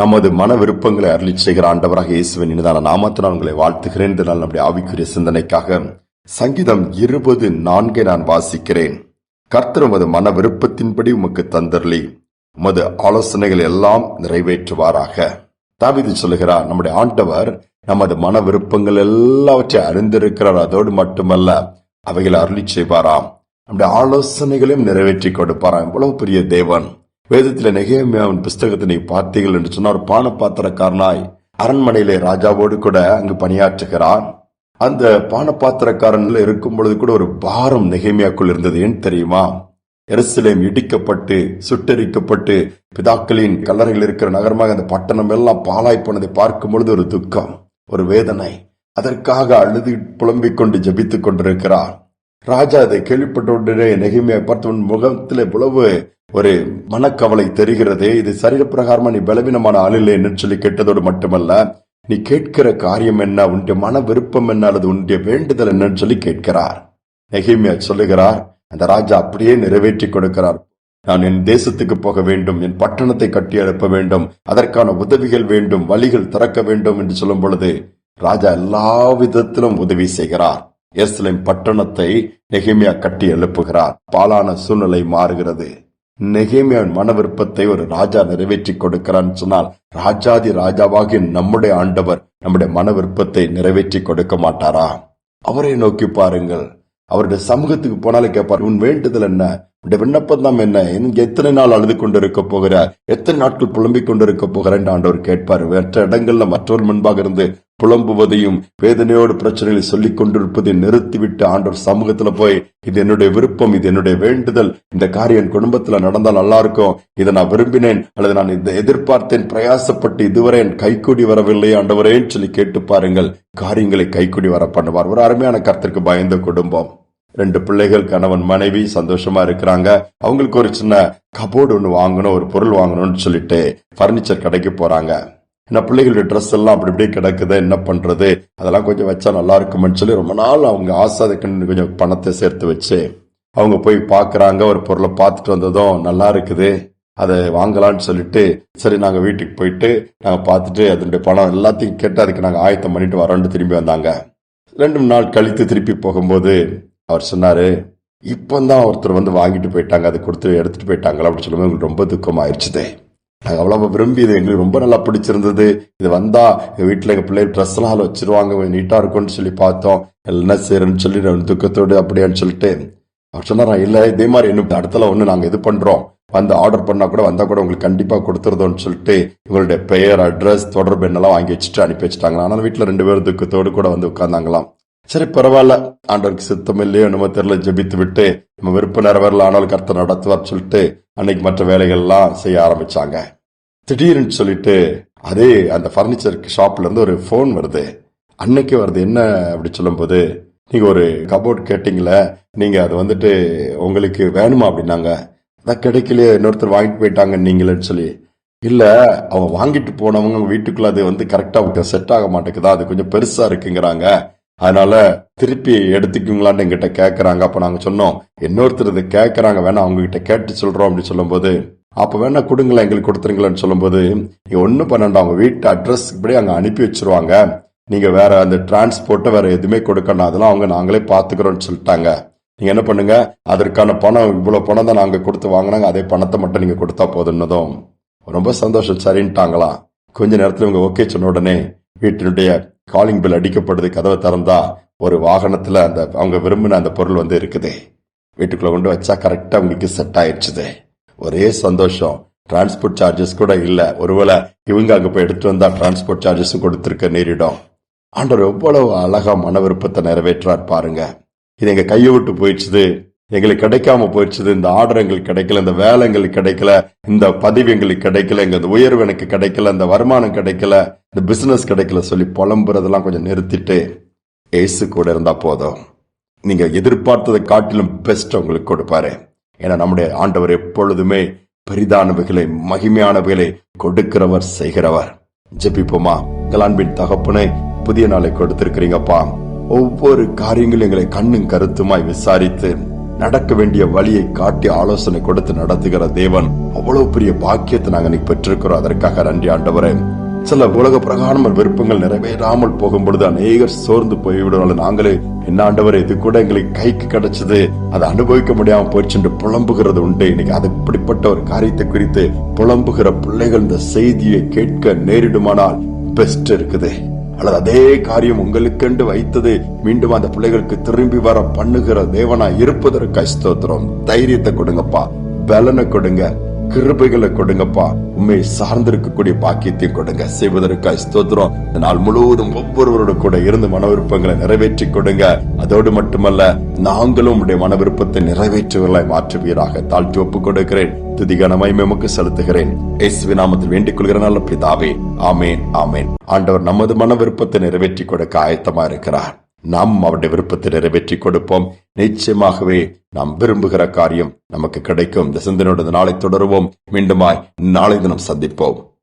நமது மன விருப்பங்களை அருளி செய்கிற ஆண்டவராக இயேசுவின் இனிதான நாமத்தினால் உங்களை வாழ்த்துகிறேன். இந்த நாள் நம்முடைய ஆவிக்குரிய சிந்தனைக்காக சங்கீதம் இருபது நான்கை நான் வாசிக்கிறேன். கர்த்தர் உமது மன விருப்பத்தின்படி உமக்கு தந்தர்லி உமது ஆலோசனைகள் எல்லாம் நிறைவேற்றுவாராக. தாவிது சொல்லுகிறார் நம்முடைய ஆண்டவர் நமது மன விருப்பங்கள் எல்லாவற்றையும் அறிந்திருக்கிறார். அதோடு மட்டுமல்ல அவைகளை அருளி செய்வாராம். நம்முடைய ஆலோசனைகளையும் நிறைவேற்றி கொடுப்பாராம். இவ்வளவு பெரிய தேவன். வேதத்தில் நெகேமியாவின் புஸ்தகத்தை நீ பார்த்தீர்கள் என்று சொன்னார் பான பாத்திரக்காரனாய் அரண்மனையிலே ராஜாவோடு கூட அங்கு பணியாற்றுகிறான். அந்த பானபாத்திரக்காரன்ல இருக்கும் பொழுது கூட ஒரு பாரம் நெகேமியாக்குள் இருந்தது ஏன் தெரியுமா? எருசலேம் இடிக்கப்பட்டு சுட்டெரிக்கப்பட்டு பிதாக்களின் கல்லறையில் இருக்கிற நகரமாக அந்த பட்டணம் எல்லாம் பாலாய் போனதை பார்க்கும் பொழுது ஒரு துக்கம் ஒரு வேதனை. அதற்காக அழுது புலம்பிக் கொண்டு ஜபித்துக் கொண்டிருக்கிறார். ராஜா அதை கேள்விப்பட்ட உடனே நெகிமையை பார்த்தவன் முகத்தில் இவ்வளவு ஒரு மனக்கவலை தெரிகிறதே. இது சரீரப்பிரகாரமா நீ பலவீனமான ஆளில்லை? என்று சொல்லி கேட்டதோடு மட்டுமல்ல நீ கேட்கிற காரியம் என்ன? உன்னுடைய மன விருப்பம் என்ன? அல்லது உன்னுடைய வேண்டுதல் என்னன்னு சொல்லி கேட்கிறார். நெகிமியா சொல்லுகிறார் அந்த ராஜா அப்படியே நிறைவேற்றி கொடுக்கிறார். நான் என் தேசத்துக்கு போக வேண்டும் என் பட்டணத்தை கட்டி எழுப்ப வேண்டும் அதற்கான உதவிகள் வேண்டும் வழிகள் திறக்க வேண்டும் என்று சொல்லும் பொழுது ராஜா எல்லா விதத்திலும் உதவி செய்கிறார். எஸ்லேம் பட்டணத்தை நெகேமியா கட்டி எழுப்புகிறார். பாலான சூழ்நிலை மாறுகிறது. நெகேமியாவின் மன விருப்பத்தை ஒரு ராஜா நிறைவேற்றி கொடுக்கிறான்னு சொன்னால் ராஜாதி ராஜாவாகிய நம்முடைய ஆண்டவர் நம்முடைய மன விருப்பத்தை நிறைவேற்றி கொடுக்க மாட்டாரா? அவரை நோக்கி பாருங்கள். அவருடைய சமூகத்துக்கு போனாலே கேட்பார் உன் வேண்டுதல் என்ன? உடைய விண்ணப்பம் தான் என்ன? எனக்கு எத்தனை நாள் அழுது கொண்டிருக்க போகிறார்? எத்தனை நாட்கள் புலம்பிக் கொண்டிருக்க போகிறேன் ஆண்டவர் கேட்பார். மற்ற இடங்கள்ல மற்றவர் முன்பாக இருந்து புலம்புவதையும் வேதனையோடு பிரச்சனைகளை சொல்லிக் கொண்டிருப்பதை நிறுத்திவிட்டு ஆண்டவர் சமூகத்துல போய் இது என்னுடைய விருப்பம் இது என்னுடைய வேண்டுதல். இந்த காரியம் என் குடும்பத்துல நடந்தால் நல்லா இருக்கும் இதை நான் விரும்பினேன். அல்லது நான் இதை எதிர்பார்த்தேன். பிரயாசப்பட்டு இதுவரை என் கைக்கூடி வரவில்லை. ஆண்டவரேன்னு சொல்லி கேட்டு பாருங்கள். காரியங்களை கைக்கூடி வர பண்ணுவார். ஒரு அருமையான கருத்திற்கு பயந்த குடும்பம். ரெண்டு பிள்ளைகள் கணவன் மனைவி சந்தோஷமா இருக்கிறாங்க. அவங்களுக்கு ஒரு சின்ன கபோர்டு ஒன்று வாங்கணும் ஒரு பொருள் வாங்கணும்னு சொல்லிட்டு பர்னிச்சர் கடைக்கு போறாங்க. என்ன பிள்ளைகளுடைய ட்ரெஸ் எல்லாம் அப்படி இப்படி கிடக்குது என்ன பண்றது? அதெல்லாம் கொஞ்சம் வச்சா நல்லா இருக்கும்னு சொல்லி ரொம்ப நாள் அவங்க ஆசை அதுக்குன்னு கொஞ்சம் பணத்தை சேர்த்து வச்சு அவங்க போய் பார்க்குறாங்க ஒரு பொருளை பார்த்துட்டு வந்ததும் நல்லா இருக்குது அதை வாங்கலாம்னு சொல்லிட்டு சரி நாங்கள் வீட்டுக்கு போயிட்டு நாங்கள் பார்த்துட்டு அதனுடைய பணம் எல்லாத்தையும் கேட்டு அதுக்கு நாங்கள் ஆயத்தம் பண்ணிட்டு வரோன்ட்டு திரும்பி வந்தாங்க. ரெண்டு மூணு நாள் கழித்து திருப்பி போகும்போது அவர் சொன்னாரு தான் ஒருத்தர் வந்து வாங்கிட்டு போயிட்டாங்க அதை கொடுத்து எடுத்துட்டு போயிட்டாங்களா? அப்படின்னு சொல்லும்போது எங்களுக்கு ரொம்ப துக்கம் நாங்கள் அவ்வளோ விரும்பி இது எங்களுக்கு ரொம்ப நல்லா பிடிச்சிருந்தது. இது வந்தா எங்கள் வீட்டில் எங்கள் பிள்ளைகள் ட்ரெஸ் எல்லாம் அதுல வச்சிருவாங்க நீட்டா இருக்கும்னு சொல்லி பார்த்தோம். என்ன செய்யறேன்னு சொல்லி துக்கத்தோடு அப்படியான்னு சொல்லிட்டு அவர் சொன்னாரா இல்லை இதே மாதிரி இன்னும் அடுத்தல ஒன்று நாங்கள் இது பண்றோம். வந்து ஆர்டர் பண்ணா கூட வந்தா கூட உங்களுக்கு கண்டிப்பா கொடுத்துருதோன்னு சொல்லிட்டு இவங்களுடைய பெயர் அட்ரஸ் தொடர்பு என்னெல்லாம் வாங்கி வச்சுட்டு அனுப்பி வச்சுட்டாங்களா ஆனால் வீட்டில் ரெண்டு பேர் துக்கத்தோடு கூட வந்து உட்காந்தாங்களாம் சரி பரவாயில்ல. ஆண்டவருக்கு சித்தம் இல்லையோ என்னமோ தெரியல. ஜெபித்து விட்டு நம்ம விருப்ப நிறைவேறல ஆனாலும் கர்த்தர் நடத்துவார் சொல்லிட்டு அன்னைக்கு மற்ற வேலைகள் எல்லாம் செய்ய ஆரம்பிச்சாங்க. திடீர்னு சொல்லிட்டு அதே அந்த பர்னிச்சர் ஷாப்ல இருந்து ஒரு ஃபோன் வருது. அன்னைக்கு வருது. என்ன அப்படி சொல்லும்போது நீங்க ஒரு கபோர்ட் கேட்டீங்களே நீங்க அது வந்துட்டு உங்களுக்கு வேணுமா அப்படின்னாங்க. அதான் கிடைக்கலையே இன்னொருத்தர் வாங்கிட்டு போயிட்டாங்க நீங்களேன்னு சொல்லி. இல்லை அவங்க வாங்கிட்டு போனவங்க வீட்டுக்குள்ள அது வந்து கரெக்டாக செட் ஆக மாட்டேங்குதா? அது கொஞ்சம் பெருசா இருக்குங்கிறாங்க. அதனால திருப்பி எடுத்துக்குங்களான்னு எங்கிட்ட கேட்குறாங்க அப்ப நாங்க சொன்னோம் இன்னொருத்தர் இதை கேட்குறாங்க வேணா அவங்க கிட்ட கேட்டு சொல்றோம் அப்படின்னு சொல்லும்போது அப்ப வேணா கொடுங்களேன் எங்களுக்கு கொடுத்துருங்களேன்னு சொல்லும்போது நீங்க ஒன்றும் பண்ணண்டா அவங்க வீட்டு அட்ரஸ் இப்படி அங்கே அனுப்பி வச்சிருவாங்க. நீங்க வேற அந்த டிரான்ஸ்போர்ட்டை வேற எதுவுமே கொடுக்கணும் அதெல்லாம் அவங்க நாங்களே பாத்துக்கிறோம்னு சொல்லிட்டாங்க. நீங்க என்ன பண்ணுங்க அதற்கான பணம் இவ்வளவு பணம் தான் நாங்க கொடுத்து வாங்கினாங்க. அதே பணத்தை மட்டும் நீங்க கொடுத்தா போதுன்னதும் ரொம்ப சந்தோஷம். சரின்ட்டாங்களாம் கொஞ்ச நேரத்துல இவங்க ஓகே சொன்ன உடனே வீட்டினுடைய காலிங் பில் அடிக்கப்படுது கதவை திறந்தா ஒரு வாகனத்துல அந்த அவங்க விரும்பின அந்த பொருள் வந்து இருக்குது. வீட்டுக்குள்ள கொண்டு வச்சா கரெக்டா அவங்களுக்கு செட் ஆயிடுச்சுது. ஒரே சந்தோஷம். டிரான்ஸ்போர்ட் சார்ஜஸ் கூட இல்ல. ஒருவேளை இவங்க அங்க போய் எடுத்து வந்தா டிரான்ஸ்போர்ட் சார்ஜஸும் கொடுத்துருக்க நேரிடும். ஆண்டவர் எவ்வளவு அழகா மன விருப்பத்தை நிறைவேற்றார் பாருங்க. இது எங்க கையை விட்டு போயிடுச்சுது. எங்களுக்கு கிடைக்காம போயிடுச்சுது. இந்த ஆர்டர் எங்களுக்கு கிடைக்கல. இந்த வேலை எங்களுக்கு கிடைக்கல. இந்த பதிவு எங்களுக்கு கிடைக்கல. எங்க இந்த உயர்வு எனக்கு கிடைக்கல. இந்த வருமானம் கிடைக்கல. இந்த பிசினஸ் கிடைக்கல சொல்லி புலம்புறதெல்லாம் கொஞ்சம் நிறுத்திட்டு ஏசு கூட இருந்தா போதும். நீங்க எதிர்பார்த்ததை காட்டிலும் பெஸ்ட் உங்களுக்கு கொடுப்பாரு. ஏன்னா நம்முடைய ஆண்டவர் எப்பொழுதுமே பெரிதானவைகளை மகிமையானவைகளை கொடுக்கிறவர் செய்கிறவர். ஜெபிப்போமா? கலான்பின் தகப்பனை புதிய நாளை கொடுத்திருக்கிறீங்கப்பா. ஒவ்வொரு காரியங்களும் எங்களை கண்ணும் கருத்துமாய் விசாரித்து நடக்க வேண்டிய வழியை காட்டி ஆலோசனை கொடுத்து நடத்துகிற தேவன் அவ்வளவு பெரிய பாக்கியத்தை நாங்கள் இன்னைக்கு பெற்றிருக்கிறோம். அதற்காக நன்றி ஆண்டவரே. சில உலக பிரகாரமான விருப்பங்கள் நிறைவேறாமல் போகும் பொழுது அநேகர் சோர்ந்து போய்விடுவார்கள் நாங்களே என்ன ஆண்டவர் இது கூட எங்களுக்கு கைக்கு கிடைச்சது. அதை அனுபவிக்க முடியாம போயிடுச்சு புலம்புகிறது உண்டு. இன்னைக்கு அது இப்படிப்பட்ட ஒரு காரியத்தை குறித்து புலம்புகிற பிள்ளைகள் இந்த செய்தியை கேட்க நேரிடுமானால் பெஸ்ட் இருக்குது. அல்லது அதே காரியம் உங்களுக்கென்று வைத்தது மீண்டும் அந்த பிள்ளைகளுக்கு திரும்பி வர பண்ணுகிற தேவனா இருப்பதற்கு ஸ்தோத்திரம். தைரியத்தை கொடுங்கப்பா. பலனை கொடுங்க. கிருபைகளை கொடுங்கப்பா. உண்மை சார்ந்திருக்கக்கூடிய பாக்கியத்தையும் கொடுங்க. செய்வதற்காய் ஸ்தோத்திரம். இந்த நாள் முழுவதும் ஒவ்வொருவரோட கூட இருந்து மன விருப்பங்களை நிறைவேற்றி கொடுங்க. அதோடு மட்டுமல்ல நாங்களும் உடைய மன விருப்பத்தை நிறைவேற்றுவர்களாய் மாற்றுவீராக. தாழ்த்தி ஒப்புக் கொடுக்கிறேன். துதிகனமாய் மேமுக்கு செலுத்துகிறேன். இயேசுவி நாமத்தில் வேண்டிக் கொள்கிற நல்ல பிதாவே. ஆமேன் ஆமேன். ஆண்டவர் நமது மன விருப்பத்தை நிறைவேற்றி கொடுக்க ஆயத்தமா இருக்கிறார் நாம் அவருடைய விருப்பத்தை நிறைவேற்றி கொடுப்போம். நிச்சயமாகவே நாம் விரும்புகிற காரியம் நமக்கு கிடைக்கும். இந்த சிந்தனையோட நாளை தொடருவோம். மீண்டுமாய் நாளை தினம் சந்திப்போம்.